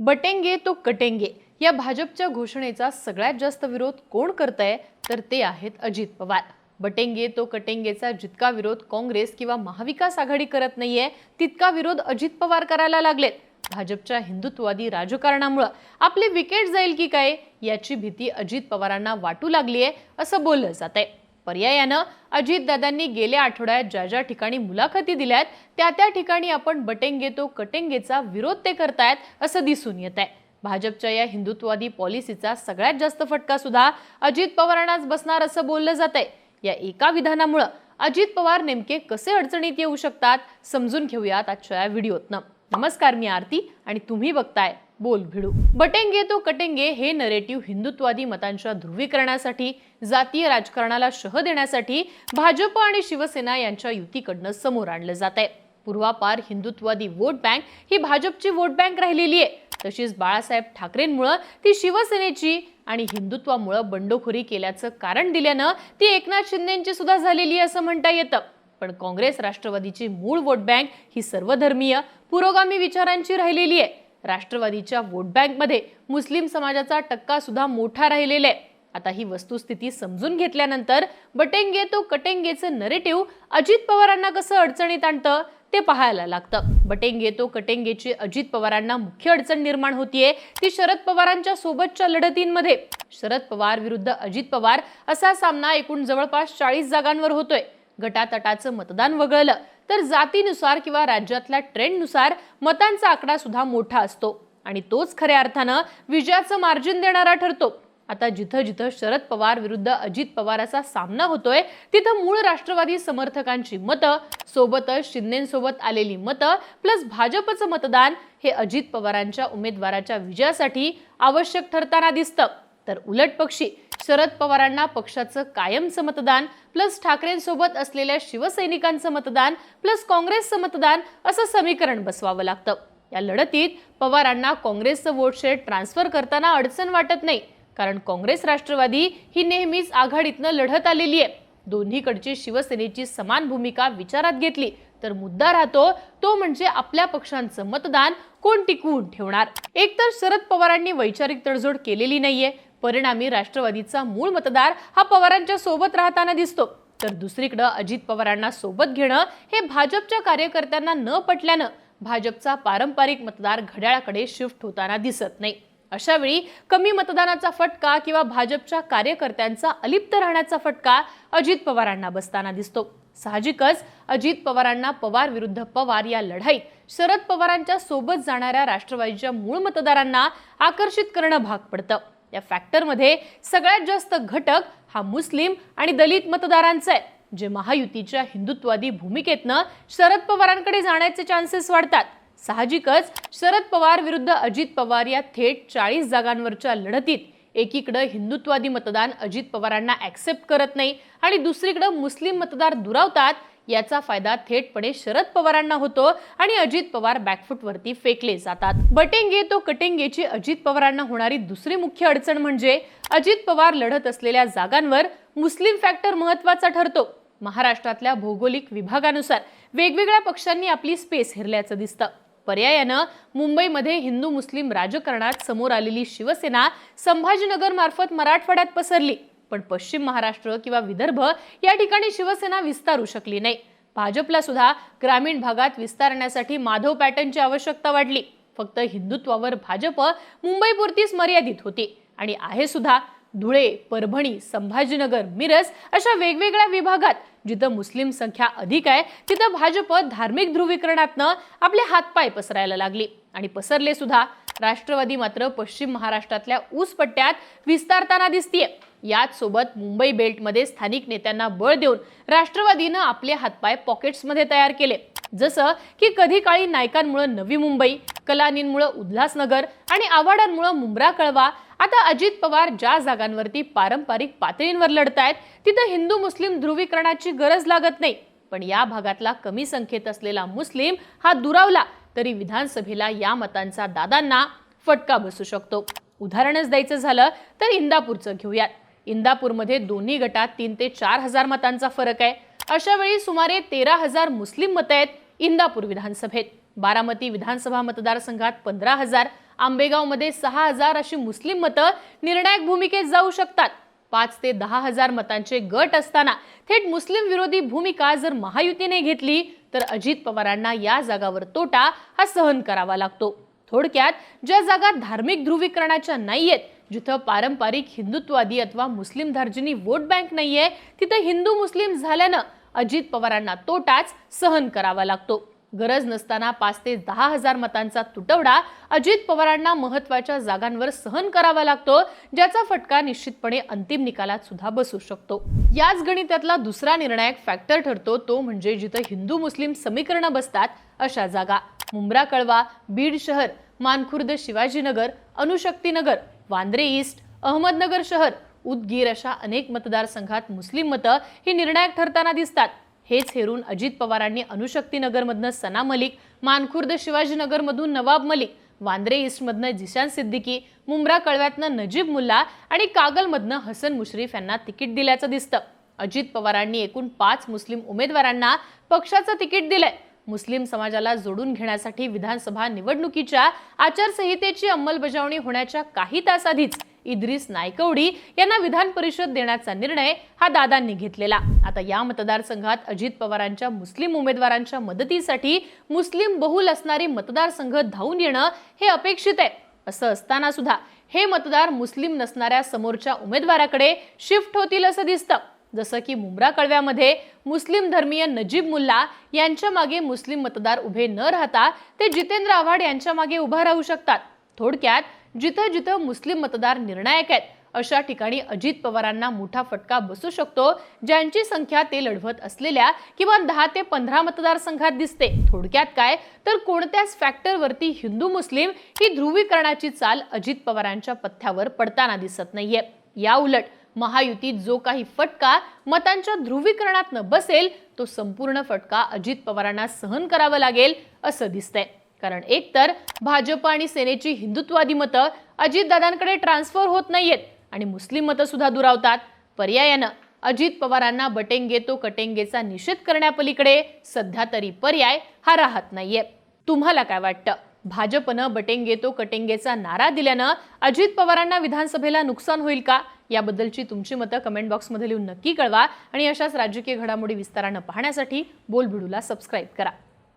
बटेंगे तो कटेंगे. या भाजपच्या घोषणेचा सगळ्यात जास्त विरोध कोण करतंय? तर ते आहेत अजित पवार. बटेंगे तो कटेंगेचा जितका विरोध काँग्रेस किंवा महाविकास आघाडी करत नाहीये तितका विरोध अजित पवार करायला लागलेत. भाजपच्या हिंदुत्ववादी राजकारणामुळं आपली विकेट जाईल की काय? याची भीती अजित पवारांना वाटू लागली आहे असं बोललं जात आहे पर्यायानं अजितदादांनी गेल्या आठवड्यात ज्या ज्या ठिकाणी मुलाखती दिल्यात त्या त्या ठिकाणी आपण बटेंगे तो कटेंगेचा विरोध ते करतायत असं दिसून येत आहे भाजपच्या या हिंदुत्ववादी पॉलिसीचा सगळ्यात जास्त फटका सुद्धा अजित पवारांनाच बसणार असं बोललं जात आहे या एका विधानामुळं अजित पवार नेमके कसे अडचणीत येऊ शकतात समजून घेऊयात आजच्या या व्हिडिओतनं. नमस्कार मी आरती आणि तुम्ही बघताय बोल भिडू. बटेंगे तो कटेंगे हे नरेटिव्ह हिंदुत्ववादी मतांच्या ध्रुवीकरणासाठी जातीय राजकारणाला शह देण्यासाठी भाजप आणि शिवसेना यांच्या युतीकडनं समोर आणलं जात आहे पूर्वापार हिंदुत्ववादी वोट बँक ही भाजपची वोट बँक राहिलेली आहे. तशीच बाळासाहेब ठाकरेंमुळं ती शिवसेनेची आणि हिंदुत्वामुळं बंडखोरी केल्याचं कारण दिल्यानं ती एकनाथ शिंदेची सुद्धा झालेली आहे असं म्हणता येतं. पण काँग्रेस राष्ट्रवादीची मूळ वोट बँक ही सर्वधर्मीय पुरोगामी विचारांची राहिलेली आहे. राष्ट्रवादीच्या वोट बँकमध्ये मुस्लिम समाजाचा टक्का सुद्धा मोठा राहिलेला आहे. आता ही वस्तुस्थिती समजून घेतल्यानंतर बटेंगे तो कटेंगेचं नरेटिव्ह अजित पवारांना कसं अडचणीत आणतं ते पाहायला लागतं. बटेंगे तो कटेंगेची अजित पवारांना मुख्य अडचण निर्माण होतीये ती शरद पवारांच्या सोबतच्या लढतींमध्ये. शरद पवार विरुद्ध अजित पवार असा सामना एकूण जवळपास चाळीस जागांवर होतोय. गटातटाचं मतदान वगळलं तर जातीनुसार किंवा राज्यातल्या ट्रेंडनुसार मतांचा आकडा सुद्धा मोठा असतो. आणि तोच खऱ्या अर्थानं विजयाचं मार्जिन देणारा ठरतो. आता जिथं जिथं शरद पवार विरुद्ध अजित पवाराचा सामना होतोय तिथं मूळ राष्ट्रवादी समर्थकांची मतं सोबतच शिंदेसोबत आलेली मतं प्लस भाजपचं मतदान हे अजित पवारांच्या उमेदवाराच्या विजयासाठी आवश्यक ठरताना दिसतं. तर उलट पक्षी शरद पवारांना पक्षाचं कायमचं मतदान प्लस ठाकरेंसोबत असलेल्या शिवसैनिकांचं मतदान प्लस काँग्रेसचं मतदान असं समीकरण बसवावं लागतं. या लढतीत पवारांना काँग्रेसचं वोटशेअर ट्रान्सफर करताना अडचण वाटत नाही कारण काँग्रेस राष्ट्रवादी ही नेहमीच आघाडीतनं लढत आलेली आहे. दोन्हीकडची शिवसेनेची समान भूमिका विचारात घेतली तर मुद्दा राहतो तो म्हणजे आपल्या पक्षांचं मतदान कोण टिकवून ठेवणार? एकतर शरद पवारांनी वैचारिक तडजोड केलेली नाहीये परिणामी राष्ट्रवादीचा मूळ मतदार हा पवारांच्या सोबत राहताना दिसतो. तर दुसरीकडं अजित पवारांना सोबत घेणं हे भाजपच्या कार्यकर्त्यांना न पटल्यानं भाजपचा पारंपरिक मतदार घड्याळाकडे शिफ्ट होताना दिसत नाही. अशा वेळी कमी मतदानाचा फटका किंवा भाजपच्या कार्यकर्त्यांचा अलिप्त राहण्याचा फटका अजित पवारांना बसताना दिसतो. साहजिकच अजित पवारांना पवार विरुद्ध पवार या लढाईत शरद पवारांच्या सोबत जाणाऱ्या राष्ट्रवादीच्या मूळ मतदारांना आकर्षित करणं भाग पडतं. या फॅक्टरमध्ये सगळ्यात जास्त घटक हा मुस्लिम आणि दलित मतदारांचा आहे जे महायुतीच्या हिंदुत्ववादी भूमिकेतनं शरद पवारांकडे जाण्याचे चान्सेस वाढतात. साहजिकच शरद पवार विरुद्ध अजित पवार या थेट चाळीस जागांवरच्या लढतीत एकीकडं हिंदुत्ववादी मतदान अजित पवारांना ॲक्सेप्ट करत नाही आणि दुसरीकडं मुस्लिम मतदार दुरावतात याचा फायदा थेटपणे शरद पवारांना होतो आणि अजित पवार बॅकफुटवरती फेकले जातात. बटेंगे तो कटेंगेची अजित पवारांना होणारी दुसरी मुख्य अडचण म्हणजे अजित पवार लढत असलेल्या जागांवर मुस्लिम फॅक्टर महत्त्वाचा ठरतो. महाराष्ट्रातल्या भौगोलिक विभागानुसार वेगवेगळ्या पक्षांनी आपली स्पेस हिरल्याचं दिसतं. पर्यायानं मुंबईमध्ये हिंदू मुस्लिम राजकारणात समोर आलेली शिवसेना संभाजीनगर मार्फत मराठवाड्यात पसरली. पण पश्चिम महाराष्ट्र किंवा विदर्भ या ठिकाणी शिवसेना विस्तारू शकली नाही. भाजपला सुद्धा ग्रामीण भागात विस्तारण्यासाठी माधव पॅटर्नची आवश्यकता वाढली. फक्त हिंदुत्वावर भाजप मुंबईपुरतीच मर्यादित होती. आणि आहे सुद्धा धुळे परभणी संभाजीनगर मिरज अशा वेगवेगळ्या विभागात जिथं मुस्लिम संख्या अधिक आहे तिथं भाजप धार्मिक ध्रुवीकरणातनं आपले हातपाय पसरायला लागली. आणि पसरले सुद्धा राष्ट्रवादी मात्र पश्चिम महाराष्ट्रातल्या ऊसपट्ट्यात विस्तारताना दिसतीये. याचसोबत मुंबई बेल्टमध्ये स्थानिक नेत्यांना बळ देऊन राष्ट्रवादीनं आपले हातपाय पॉकेट्समध्ये तयार केले. जसं की कधी काळी नायकांमुळं नवी मुंबई कलानींमुळं उल्हासनगर आणि आव्हाडांमुळे मुंब्रा कळवा आता अजित पवार ज्या जागांवरती पारंपरिक पातळींवर लढतायत तिथं हिंदू मुस्लिम ध्रुवीकरणाची गरज लागत नाही. पण या भागातला कमी संख्येत असलेला मुस्लिम हा दुरावला तरी विधानसभेला या मतांचा दादांना फटका बसू शकतो. उदाहरणच द्यायचं झालं तर इंदापूरचं घेऊयात. इंदापूरमध्ये दोन्ही गटात तीन ते चार हजार मतांचा फरक आहे. अशा वेळी सुमारे तेरा हजार मुस्लिम मतं आहेत इंदापूर विधानसभेत. बारामती विधानसभा मतदारसंघात पंधरा हजार आंबेगावमध्ये सहा हजार अशी मुस्लिम मतं निर्णायक भूमिकेत जाऊ शकतात. पाच ते दहा हजार मतांचे गट असताना थेट मुस्लिम विरोधी भूमिका जर महायुतीने घेतली तर अजित पवारांना या जागावर तोटा हा सहन करावा लागतो. थोडक्यात ज्या जागा धार्मिक ध्रुवीकरणाच्या नाहीयेत जिथं पारंपरिक हिंदुत्ववादी अथवा मुस्लिम धार्जिनी वोट बँक नाही आहे तिथं हिंदू मुस्लिम झाल्यानं अजित पवारांना तोटाच सहन करावा लागतो. गरज नसताना पाच ते दहा हजार मतांचा तुटवडा अजित पवारांना महत्त्वाच्या जागांवर सहन करावा लागतो ज्याचा फटका निश्चितपणे अंतिम निकालात सुद्धा बसू शकतो. याच गणितातला दुसरा निर्णायक फॅक्टर ठरतो तो म्हणजे जिथं हिंदू मुस्लिम समीकरणं बसतात अशा जागा. मुंब्रा कळवा बीड शहर मानखुर्द शिवाजीनगर अनुशक्तीनगर वांद्रे ईस्ट अहमदनगर शहर उदगीर अशा अनेक मतदारसंघात मुस्लिम मतं ही निर्णायक ठरताना दिसतात. हेच हेरून अजित पवारांनी अणुशक्तीनगरमधनं सना मलिक मानखुर्द शिवाजीनगरमधून नवाब मलिक वांद्रे ईस्टमधनं जिशान सिद्दीकी मुंब्रा कळव्यातनं नजीब मुल्ला आणि कागलमधनं हसन मुश्रीफ यांना तिकीट दिल्याचं दिसतं. अजित पवारांनी एकूण पाच मुस्लिम उमेदवारांना पक्षाचं तिकीट दिलंय. मुस्लिम समाजाला जोडून घेण्यासाठी विधानसभा निवडणुकीच्या आचारसंहितेची अंमलबजावणी होण्याच्या काही तास आधीच इद्रिस नायकवडी यांना विधान परिषद देण्याचा निर्णय हा दादांनी घेतलेला. आता या मतदारसंघात अजित पवारांच्या मुस्लिम उमेदवारांच्या मदतीसाठी मुस्लिम बहुल असणारी मतदारसंघ धावून येणं हे अपेक्षित आहे. असं असताना सुद्धा हे मतदार मुस्लिम नसणाऱ्या समोरच्या उमेदवाराकडे शिफ्ट होतील असं दिसतं. जसं की मुंब्रा कळव्यामध्ये मुस्लिम धर्मीय नजीब मुल्ला यांच्या मागे मुस्लिम मतदार उभे न राहता ते जितेंद्र आव्हाड यांच्या मागे उभा राहू शकतात. थोडक्यात जिथं जिथं मुस्लिम मतदार निर्णायक आहेत अशा ठिकाणी अजित पवारांना मोठा फटका बसू शकतो ज्यांची संख्या ते लढवत असलेल्या किमान दहा ते पंधरा मतदारसंघात दिसते. थोडक्यात काय? तर कोणत्याच फॅक्टरवरती हिंदू मुस्लिम ही ध्रुवीकरणाची चाल अजित पवारांच्या पथ्यावर पडताना दिसत नाहीये. या उलट महायुतीत जो काही फटका मतांच्या ध्रुवीकरणात बसेल तो संपूर्ण फटका अजित पवारांना सहन करावा लागेल असं दिसतंय. कारण एकतर भाजप आणि सेनेची हिंदुत्वादी मतं अजितदादांकडे ट्रान्सफर होत नाहीयेत आणि मुस्लिम मतं सुद्धा दुरावतात. पर्यायानं अजित पवारांना बटेंगे तो कटेंगेचा निषेध करण्यापलीकडे सध्या तरी पर्याय हा राहत नाहीये. तुम्हाला काय वाटतं? भाजपनं बटेंगे तो कटेंगेचा नारा दिल्यानं अजित पवारांना विधानसभेला नुकसान होईल का? याबद्दलची तुमची मतं कमेंट बॉक्समध्ये लिहून नक्की कळवा. आणि अशाच राजकीय घडामोडी विस्तारानं पाहण्यासाठी बोलबिडूला सबस्क्राईब करा.